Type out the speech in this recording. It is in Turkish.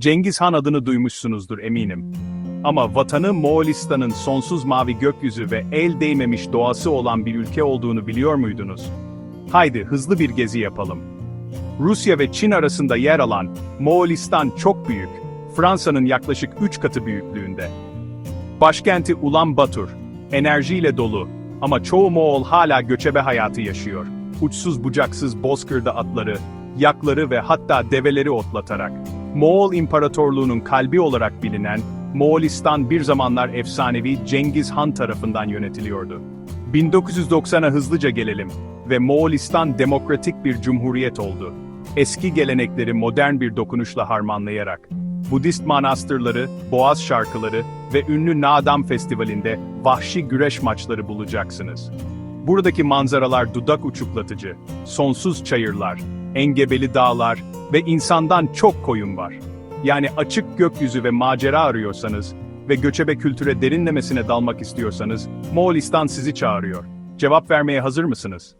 Cengiz Han adını duymuşsunuzdur eminim. Ama vatanı Moğolistan'ın sonsuz mavi gökyüzü ve el değmemiş doğası olan bir ülke olduğunu biliyor muydunuz? Haydi hızlı bir gezi yapalım. Rusya ve Çin arasında yer alan Moğolistan çok büyük. Fransa'nın yaklaşık 3 katı büyüklüğünde. Başkenti Ulan Batur, enerjiyle dolu ama çoğu Moğol hala göçebe hayatı yaşıyor. Uçsuz bucaksız bozkırda atları, yakları ve hatta develeri otlatarak. Moğol İmparatorluğu'nun kalbi olarak bilinen Moğolistan bir zamanlar efsanevi Cengiz Han tarafından yönetiliyordu. 1990'a hızlıca gelelim ve Moğolistan demokratik bir cumhuriyet oldu. Eski gelenekleri modern bir dokunuşla harmanlayarak Budist manastırları, boğaz şarkıları ve ünlü Nadam Festivali'nde vahşi güreş maçları bulacaksınız. Buradaki manzaralar dudak uçuklatıcı, sonsuz çayırlar, engebeli dağlar ve insandan çok koyun var. Yani açık gökyüzü ve macera arıyorsanız ve göçebe kültüre derinlemesine dalmak istiyorsanız, Moğolistan sizi çağırıyor. Cevap vermeye hazır mısınız?